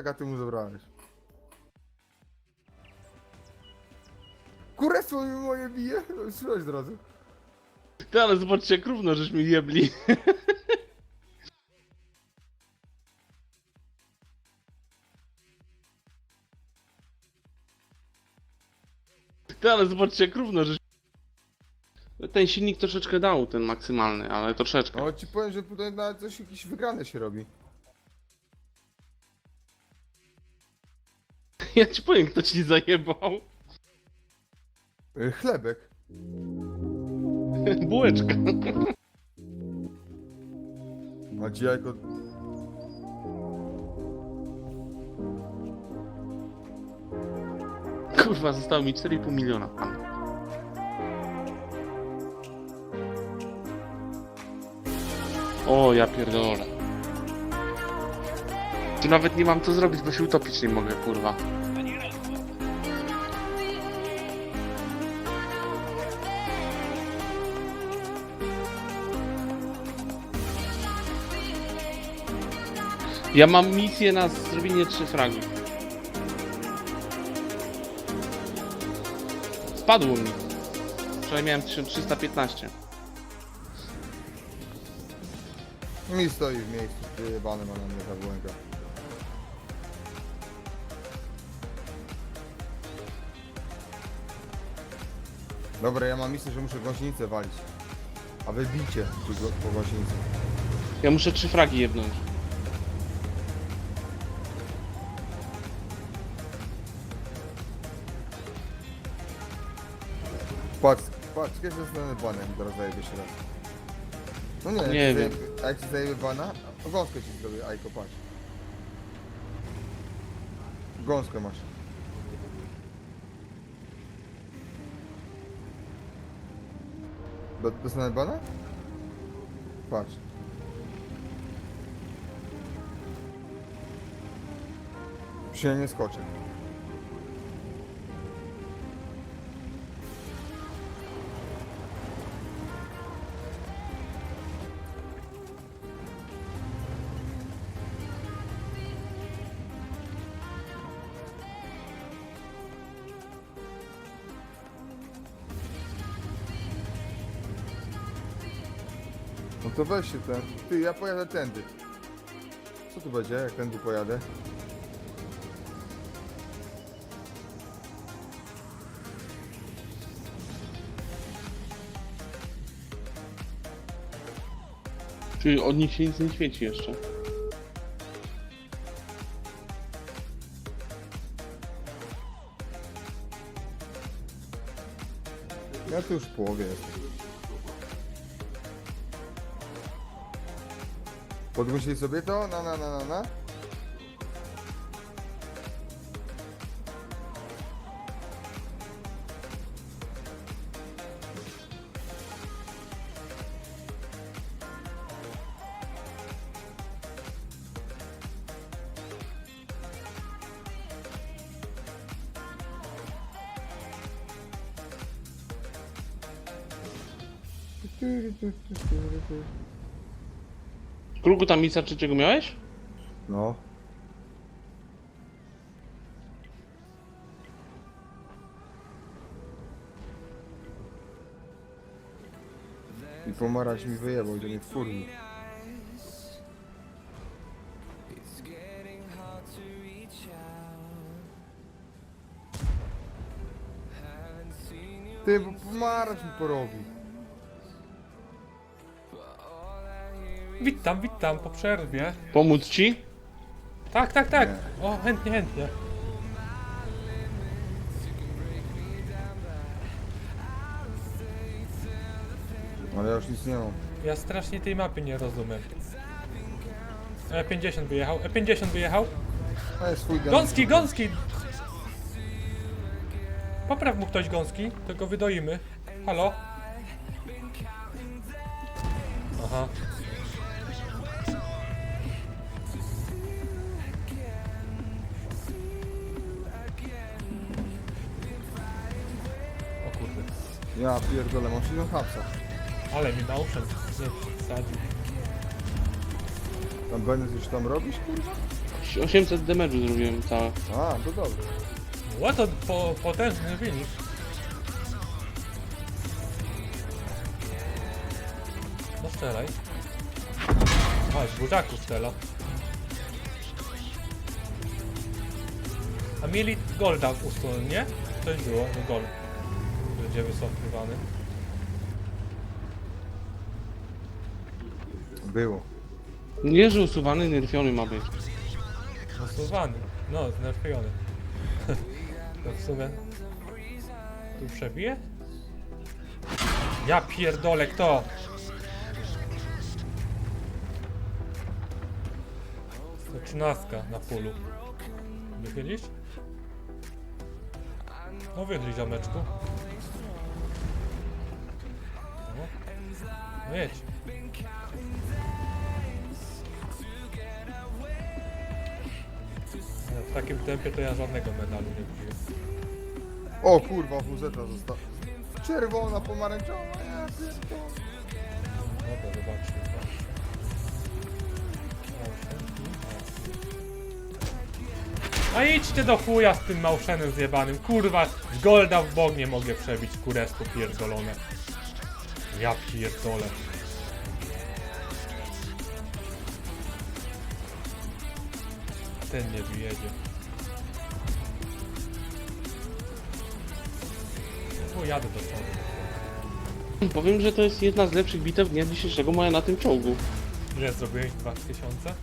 Tak, a ty mu zabrałeś. Kurestwo mi moje bije? No, Słyszałeś od razu. Ty, ale zobaczcie, jak równo żeśmy jebli. Ty, ale zobaczcie, jak równo żeśmy... Ten silnik troszeczkę dał, ten maksymalny, ale troszeczkę. No ci powiem, że tutaj nawet coś jakieś wygrane się robi. Ja ci powiem, kto ci zajebał. Y, Chlebek. Bułeczka. A ci jajko... Kurwa, zostało mi 4,5 miliona. O, ja pierdolę. Tu nawet nie mam co zrobić, bo się utopić nie mogę, kurwa. Ja mam misję na zrobienie trzy fragi. Spadło mi. Wczoraj miałem 1315. Mi stoi w miejscu, wyjebany ma na mnie ta błęka. Dobra, ja mam misję, że muszę gąsienicę walić. A wy bijcie po gąsienicy. Ja muszę trzy fragi jebnąć. Patrz, patrz, kiedy zostanę banem, teraz zajebie się raz. No nie, Nie jak wiem. zajebie- a jak ci zajebie bana, gąskę ci zrobię, Ajko, patrz. Gąskę masz. Do, dostanę bana? Patrz. Się nie skoczę. To weź się ten. Ty, ja pojadę tędy. Co tu będzie, jak tędy pojadę? Czyli od nich się nic nie świeci jeszcze. Ja tu już w połowie jestem. Podgłosili sobie to? Na, na, na, na, na. Krugu tam misja trzeciego miałeś? No. I pomaraś mi wyjebał, gdzie mnie wkurwił. Ty, bo pomaraś mi porobi. Witam, witam po przerwie. Pomóc ci? Tak, tak, tak. O, chętnie, chętnie. Ale ja już nic nie mam. Ja strasznie tej mapy nie rozumiem. E50 wyjechał, E50 wyjechał. A jest swój. Gąski, gąski! Popraw mu ktoś gąski, to go wydoimy. Halo? Aha. Ja pierdolę, mam 60 hapsa. ale mi dał wsadził. Tam będę coś tam robisz, kurwa? 800 damage'u zrobiłem całe. A, to dobrze. To po, potężny wynik. No strzelaj. O, z burzaku strzela. A mieli golda usunąć, nie? Coś było, no gold. Będzie wysokiwany. Było. Nie, że usuwany, nerfiony ma być. Usuwany. No, znerfiony. to w sumie... Tu przebije? Ja pierdolę, kto? To trzynastka na polu. Wychylisz? No wychyl ziomeczku. No jedź. No, W takim tempie to ja żadnego medalu nie wbiję. O kurwa, WZ została. Czerwona, pomarańczowa, ja pierdolę. Dobra, zobaczmy. A idźcie do chuja z tym małszenem zjebanym. Kurwa, z golda w bok nie mogę przebić, kuresko pierdolone. Ja pierdolę. Ten nie wyjedzie. O, jadę do przodu. Powiem, że to jest jedna z lepszych bitew dnia dzisiejszego moja na tym czołgu. Ile zrobiłeś? 2000?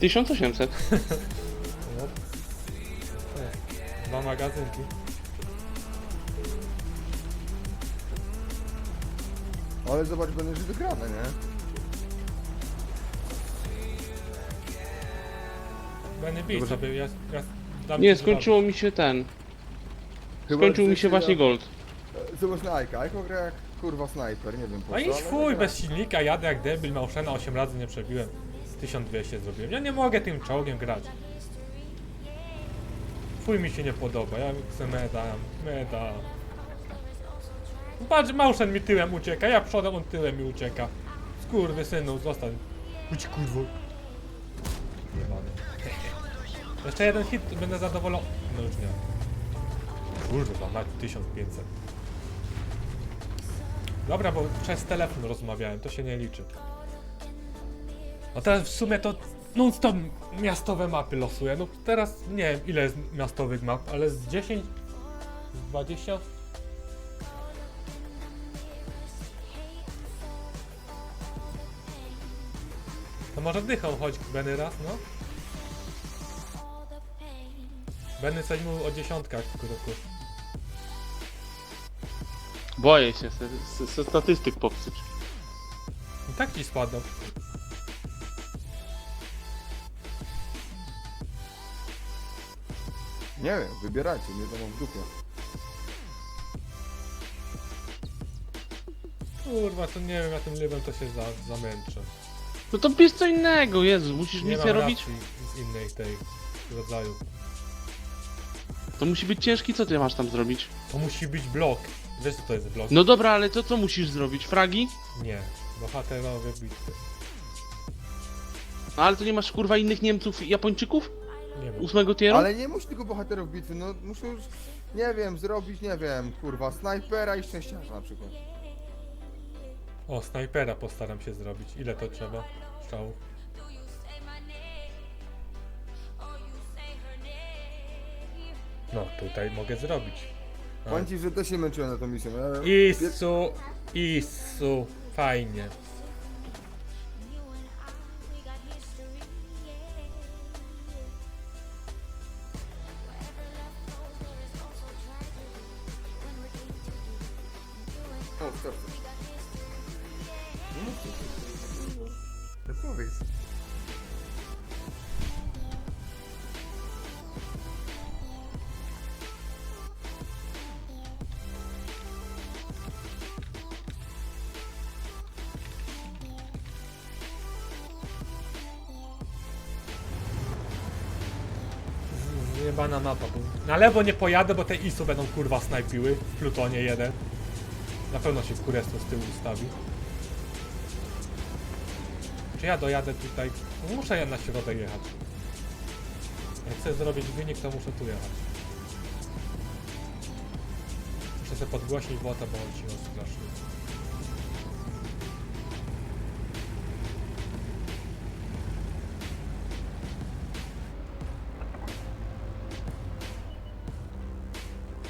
1800. No. Dwa magazynki. Ale zobacz, będę już wygrane, nie? Będę bić Dobra. sobie, ja, ja dam Nie, ci skończyło mi się ten. Chyba, Skończył mi się właśnie gold. Zobacz na Ajka, Ajko gra jak kurwa snajper, nie wiem po A co, idź ale fuj, gra. bez silnika, jadę jak debil, Małszena 8 razy nie przebiłem. 1200 zrobiłem. Ja nie mogę tym czołgiem grać. Fuj mi się nie podoba, ja chcę meda, meda. Patrz, Małszen mi tyłem ucieka, ja przodem, on tyłem mi ucieka. Skurwy synu, zostań. Chodź kurwo. Jebany. Jeszcze jeden hit, będę zadowolony. No już nie. Kurwa, mać 1500. Dobra, bo przez telefon rozmawiałem, to się nie liczy. A teraz w sumie to non stop miastowe mapy losuję. No teraz nie wiem ile jest miastowych map, ale z 10, z 20? To może dychą chodź Benny raz, no? Benny coś mówił o dziesiątkach w krótku. Boję się se, se, se statystyk popsuć. I tak ci spadł. Nie wiem, wybierajcie, mnie to mam w dupie. Kurwa, to nie wiem, ja tym libem to się za, zamęczę. No to bierz co innego, Jezu, musisz Nie misję mam robić? racji z innej tej rodzaju. To musi być ciężki, co ty masz tam zrobić? To musi być blok. Wiesz co to jest blok? No dobra, ale to co musisz zrobić? Fragi? Nie. Bohaterowie bitwy. No, ale to nie masz kurwa innych Niemców i Japończyków? Nie wiem. Ósmego tieru? Ale nie musi tylko bohaterów bitwy, no muszę już, nie wiem, zrobić, nie wiem, kurwa, snajpera i szczęściarza na przykład. O, snajpera postaram się zrobić. Ile to trzeba? Strzałów. No, tutaj mogę zrobić. A. Powiem ci, że też się męczyłem na tą misję. Ja... Isu, Isu, fajnie. O, chcesz? No, powiedz. Zjebana mapa. Na lewo nie pojadę, bo te ISU będą kurwa snajpiły. W Plutonie jeden. Na pewno się w kurestwo z tyłu ustawi. Czy ja dojadę tutaj? Muszę ja na środek jechać. Jak chcę zrobić wynik, to muszę tu jechać. Muszę sobie podgłośnić bo on ci flaszuje.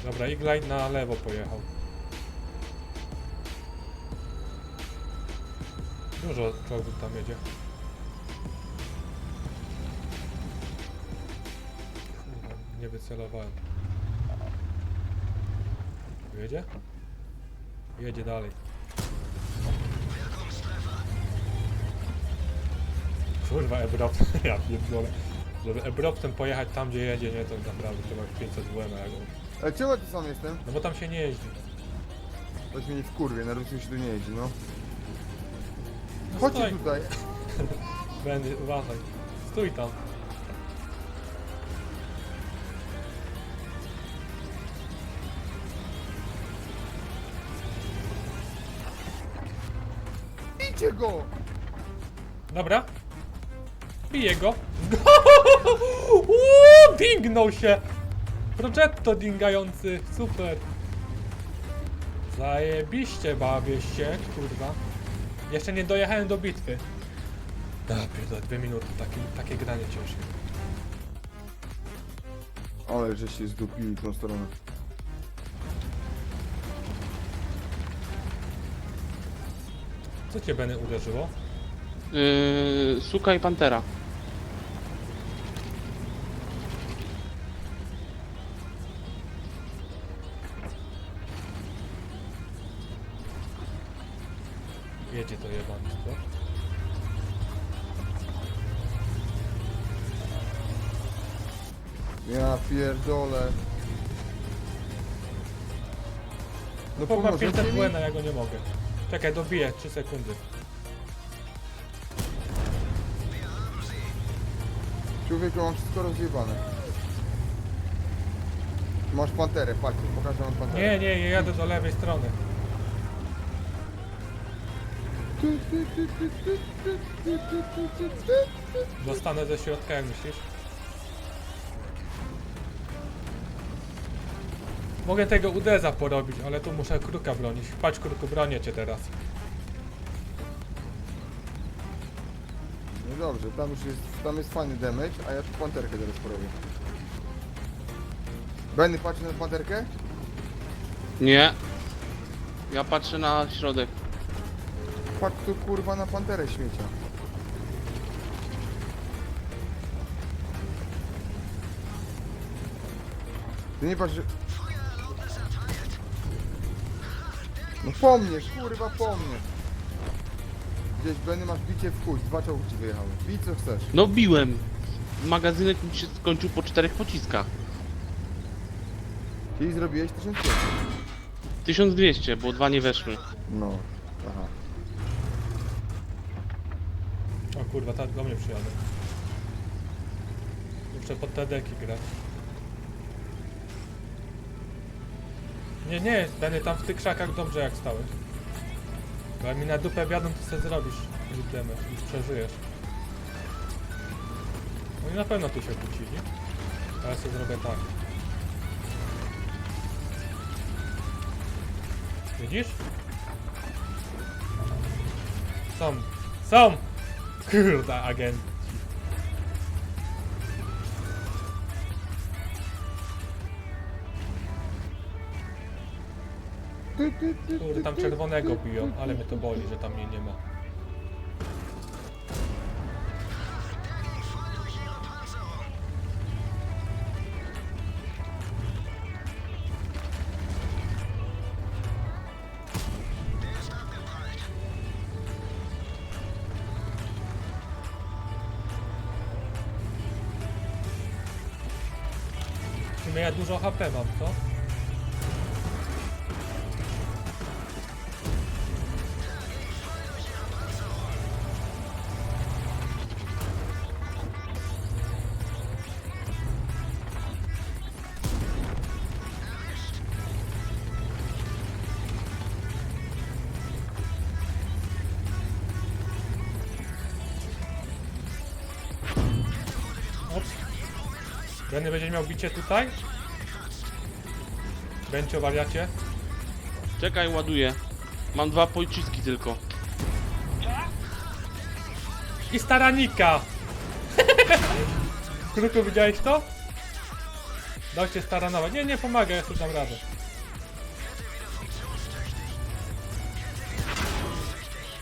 Dobra, Iglite na lewo pojechał. Dużo czołgów tam jedzie. Nie wycelowałem. Jedzie? Jedzie dalej. Kurwa, Ebrop, ja pierdolę. Żeby Ebroptem pojechać tam, gdzie jedzie, nie, to naprawdę trzeba 500 WM, on- Ale ja tu sam jestem? No bo tam się nie jeździ. Weź mnie nie wkurwie, na Rusku się tu nie jeździ, no. No Chodźcie stoi. tutaj. Będę, uważaj. Stój tam. Bijcie go! Dobra. Biję go. Uuu, dingnął się. Progetto dingający. Super. Zajebiście bawię się, kurwa. Jeszcze nie dojechałem do bitwy. A, pierdolę, dwie minuty. Takie, takie granie ciężkie. Ale że się zdupili tą stronę. Co cię Benny uderzyło? Yy, Suka i Pantera. Pierdolę. No Chłop ma pomożecie 500 mi? błęda, ja go nie mogę. Czekaj, dobiję, 3 sekundy. Człowieku, mam wszystko rozjebane. Masz panterę, patrzcie, pokażę wam panterę. Nie, nie, ja jadę do lewej strony. Dostanę ze środka, jak myślisz? Mogę tego udeza porobić, ale tu muszę kruka bronić. Patrz kruku, bronię cię teraz. No dobrze, tam już jest, tam jest fajny damage, a ja tu panterkę teraz porobię. Benny, patrz na panterkę? Nie. Ja patrzę na środek. Patrz tu kurwa na panterę śmiecia. Ty nie patrz, że... No po mnie, kurwa po mnie. Gdzieś Benny masz bicie w chuj, dwa czołgi ci wyjechały. Bij co chcesz. No biłem. Magazynek mi się skończył po czterech pociskach. Czyli zrobiłeś 1500. 1200, bo dwa nie weszły. No, aha. O kurwa, ta do mnie przyjadę. Muszę pod te deki grać. Nie, nie, Benny tam w tych krzakach dobrze jak stałeś. Bo mi na dupę wiadą, to sobie zrobisz damage i przeżyjesz. Oni na pewno tu się kłócili. Ale sobie zrobię tak. Widzisz? Są. Są! Kurde, agent. Kurde, tam czerwonego biją, ale mnie to boli, że tam mnie nie ma. W sumie ja dużo HP mam, co? Benny będzie miał bicie tutaj? Bencio wariacie? Czekaj, ładuję. Mam dwa pojciski tylko. I staranika! Kruku, widziałeś to? Dał się staranować. Nie, nie pomaga, ja sobie dam radę.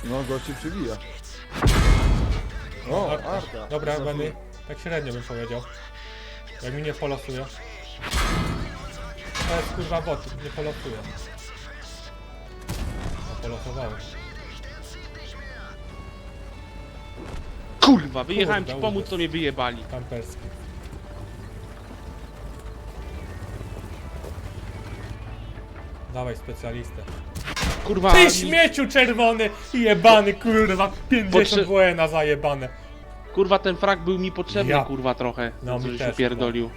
No, gości przybija. O, Arta. Dobra, Benny. Tak średnio bym powiedział. Jak mi nie polosuje. To jest kurwa bot, nie polosuje. O, polosowałem. Kurwa, wyjechałem Kurde, ci pomóc, to mnie wyjebali. Kamperski. Dawaj specjalistę. Kurwa, Ty mi- śmieciu czerwony! Jebany kurwa! 50 Potrze- WN zajebane. Kurwa, ten frak był mi potrzebny, Ja. kurwa, trochę. No, co mi żeś też, upierdolił.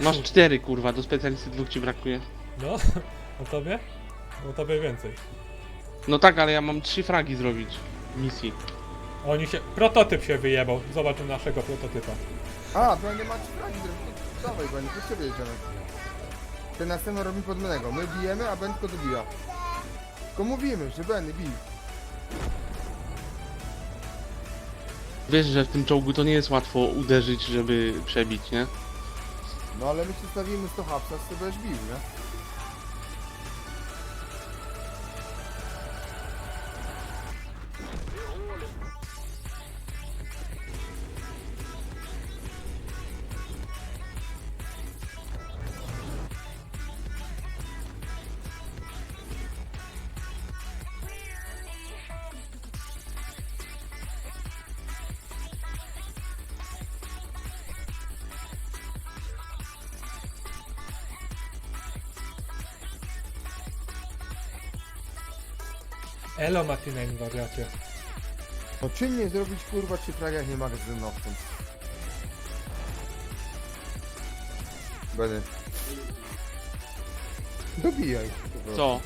Masz cztery, kurwa, do specjalisty dwóch ci brakuje. No, o tobie? O tobie więcej. No tak, ale ja mam trzy fragi zrobić. Misji. Oni się... Prototyp się wyjebał. Zobacz u naszego prototypa. A, Benny ma trzy fragi zrobić. Dawaj, Benny, po ciebie jedziemy. Ten następny robi podmionego. My bijemy, a Ben tylko dobija. Tylko mówimy, że Benny bij. Wiesz, że w tym czołgu to nie jest łatwo uderzyć, żeby przebić, nie? No ale my się stawimy 100 hapsa, z tego bił, nie? Elo Matinen, wariacie. No czym nie zrobić kurwa trzy fragi, jak nie magazynowcem? Benny. Dobijaj. Co?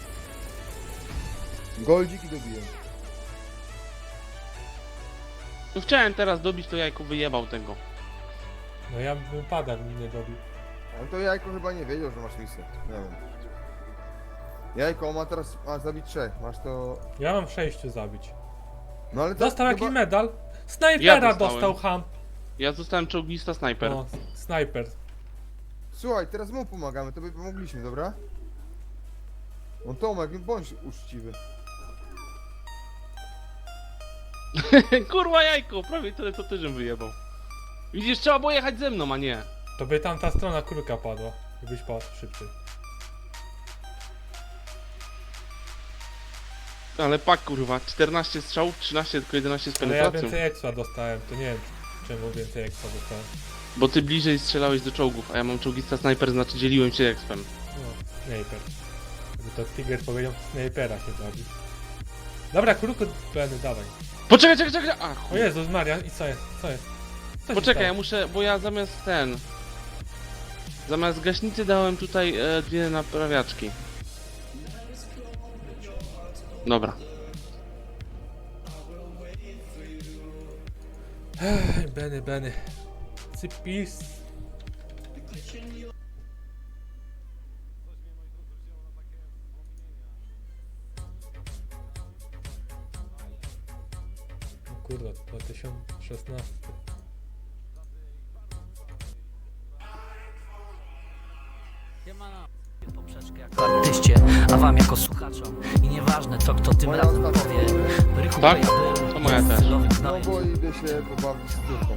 Goldzik i dobijaj. No chciałem teraz dobić, to jajko wyjebał tego. No ja bym padał, mi nie dobił. Ale to Jajko chyba nie wiedział, że masz misję. Nie wiem. Jajko, on ma teraz ma zabić trzech. Masz to... Ja mam sześciu zabić. No ale to Dostał chyba- jakiś medal? Snajpera Ja dostałem. dostał ham. Ja zostałem czołgista snajper. No, snajper. Słuchaj, teraz mu pomagamy, to by pomogliśmy, dobra? No Tomek, bądź uczciwy. Kurwa jajko, prawie tyle co ty, żem wyjebał. Widzisz, trzeba było jechać ze mną, a nie. To by tam ta strona kruka padła. Gdybyś padł szybciej. Ale pak kurwa, 14 strzałów, 13, tylko 11 z Ale ja penetracją. więcej expa dostałem, to nie wiem czemu więcej expa dostałem. Bo ty bliżej strzelałeś do czołgów, a ja mam czołgista snajper, znaczy dzieliłem się expem. No, snajper. Jakby to Tiger powiedział, snajpera się bawi. Dobra, kruku, Benny, dawaj. Poczekaj, czekaj, czekaj! A, O chuj. Jezus Maria, i co jest? Co jest? Co się Poczekaj, ja stało? muszę, bo ja zamiast ten... Zamiast gaśnicy dałem tutaj e, dwie naprawiaczki. Dobra. Ej, Benny, Benny. Cypis. O kurde, 2016. wam jako słuchaczom I nieważne to kto tym Moja razem ostatnia powie. Rychu Tak? to moja jest też. No bo idę się pobawić z córką.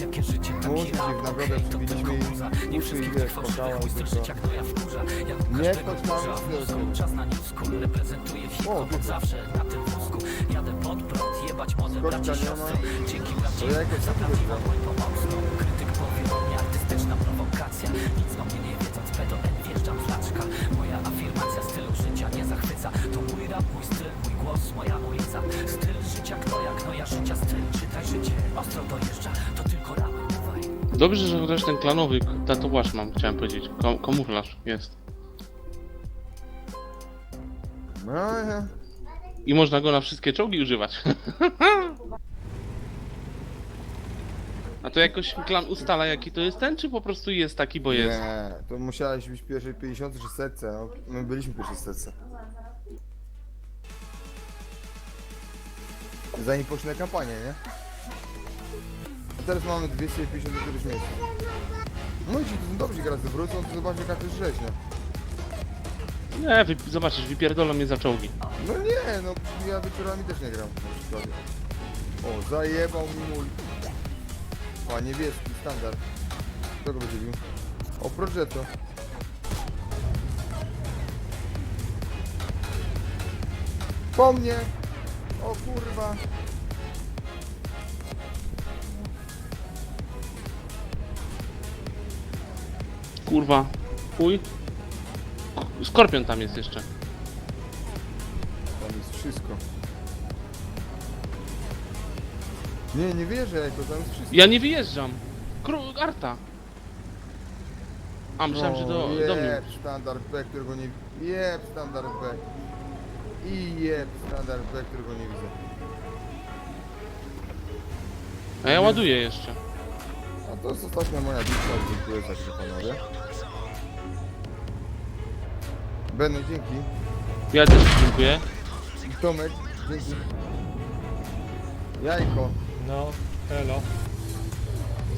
Jakie życie tam Młodzi kierowca, w nagrodę to przybiliśmy tylko i uszy Nie wszystkich tych fałszywych ujstych tylko- wkurza Jak u Nie każdego wchodź tam wkurza z Mózgu, tyłu. czas na newsku Reprezentuję O, hip-hop od widzę. zawsze na tym wózku Jadę pod prąd, jebać młode Skoczka nie siostry Dzięki braci To za prawdziwą broń pomocną Krytyk powie o mnie artystyczna prowokacja Nic o mnie nie wiedząc, PDN wjeżdżam flaczka Moja stylu życia nie zachwyca To mój rap, mój styl, mój głos, moja ulica Styl życia kto jak no ja życia styl Czytaj życie, ostro dojeżdża, to tylko rap, dawaj Dobrze, że chociaż ten klanowy tatuaż mam, chciałem powiedzieć. Kom kamuflaż jest. No ja. I można go na wszystkie czołgi używać. A to jakoś klan ustala jaki to jest ten, czy po prostu jest taki, bo jest? Nie, to musiałeś być pierwszej 50 czy setce, no. My byliśmy pierwszej setce. Zanim poszli na kampanię, nie? A teraz mamy 250 do któregoś miejsca. No i ci to są dobrzy gracze, wrócą, to zobacz jaka to jest rzeź, nie? Wy, zobaczysz, wypierdolą mnie za czołgi. No nie, no ja wieczorami też nie gram na. O, zajebał mi mój... A, niebieski, standard. Kto go będzie bił? O, Progetto. Po mnie! O kurwa! Kurwa. Chuj. Skorpion tam jest jeszcze. Tam jest wszystko. Nie, nie wierzę, jako tam jest wszystko. Ja nie wyjeżdżam. Kru Arta. A, myślałem, że do, O, do mnie. Jeb, standard B, którego nie... Jeb, standard B. I jeb, standard B, którego nie widzę. A ja ładuję jeszcze. A to jest ostatnia moja bitwa, dziękuję za grę panowie. Benny, dzięki. Ja też dziękuję. Tomek, dzięki. Jajko. No, elo.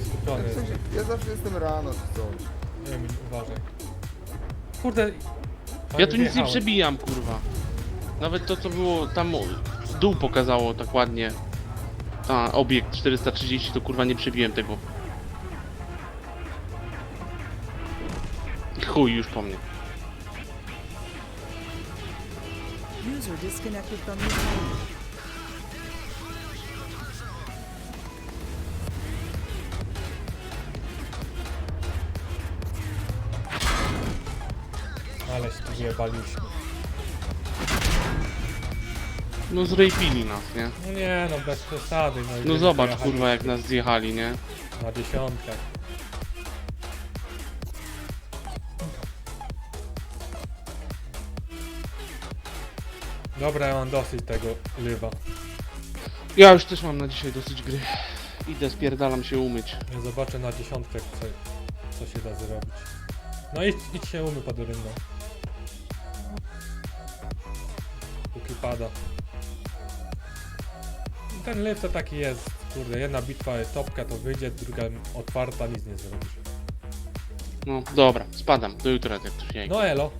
Skupiony W sensie, jestem. ja zawsze jestem rano czy coś. Nie wiem, uważaj. Kurde. Ja tu nic nie wjechałem. przebijam, kurwa. Nawet to, co było tam w dół pokazało tak ładnie. A, obiekt 430, to kurwa nie przebiłem tego. Chuj, już po mnie. User disconnected from your channel. Wyjebaliśmy. No zrejpili nas, nie? No nie no, bez przesady. No, No zobacz, kurwa, jak nas zjechali, nie? Na dziesiątkach. Dobra, ja mam dosyć tego lywa. Ja już też mam na dzisiaj dosyć gry. Idę, spierdalam się umyć. Ja zobaczę na dziesiątkach, co, co się da zrobić. No idź, idź się umy pod rynną. Póki pada. Ten liv to taki jest. Kurde, jedna bitwa jest topka, to wyjdzie, druga otwarta, nic nie zrobisz. No dobra, spadam. Do jutra, jak to się No elo.